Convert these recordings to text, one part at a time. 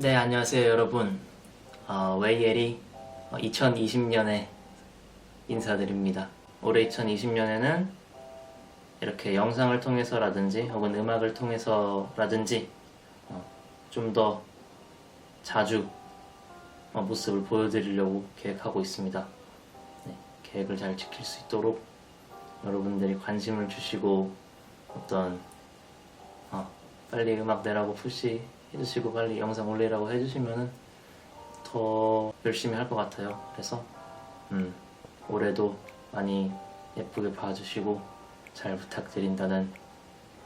네, 안녕하세요, 여러분. 어, 웨이엘이 2020년에 인사드립니다. 올해 2020년에는 이렇게 영상을 통해서라든지 혹은 음악을 통해서라든지 어, 좀더 자주 어, 모습을 보여드리려고 계획하고 있습니다. 네, 계획을 잘 지킬 수 있도록 여러분들이 관심을 주시고 어떤 어, 빨리 음악 내라고 푸시 해주시고 빨리 영상 올리라고 해주시면은 더 열심히 할 것 같아요. 그래서 음, 올해도 많이 예쁘게 봐주시고 잘 부탁드린다는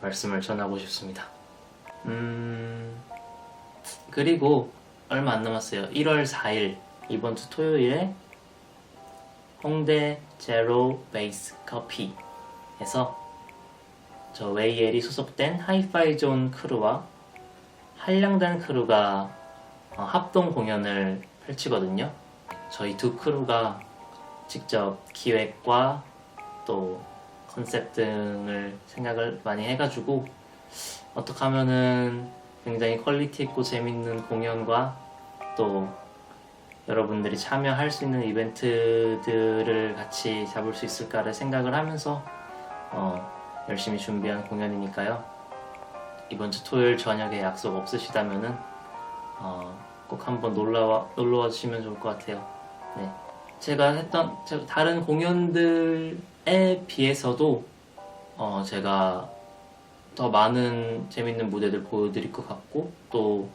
말씀을 전하고 싶습니다. 음, 그리고 얼마 안 남았어요. 1월 4일 이번 주 토요일에 홍대 제로 베이스 커피에서 저 웨이엘이 소속된 하이파이 존 크루와 한량단 크루가 어, 합동 공연을 펼치거든요. 저희 두 크루가 직접 기획과 또 컨셉 등을 생각을 많이 해가지고 어떻게 하면은 굉장히 퀄리티 있고 재밌는 공연과 또 여러분들이 참여할 수 있는 이벤트들을 같이 잡을 수 있을까를 생각을 하면서 어, 열심히 준비한 공연이니까요. 이번 주 토요일 저녁에 약속 없으시다면은 어, 꼭 한번 놀러와 놀러와 주시면 좋을 것 같아요. 네, 제가 했던 제- 다른 공연들에 비해서도 어, 제가 더 많은 재밌는 무대들 보여드릴 것 같고 또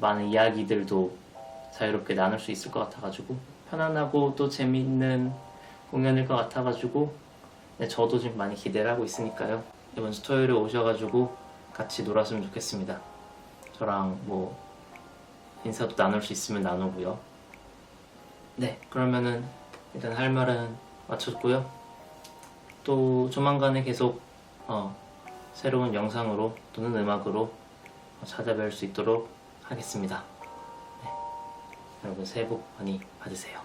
많은 이야기들도 자유롭게 나눌 수 있을 것 같아가지고 편안하고 또 재밌는 공연일 것 같아가지고 네, 저도 지금 많이 기대를 하고 있으니까요. 이번 주 토요일에 오셔가지고 같이 놀았으면 좋겠습니다. 저랑 뭐 인사도 나눌 수 있으면 나누고요. 네, 그러면은 일단 할 말은 마쳤고요. 또 조만간에 계속 어, 새로운 영상으로 또는 음악으로 찾아뵐 수 있도록 하겠습니다. 네, 여러분 새해 복 많이 받으세요.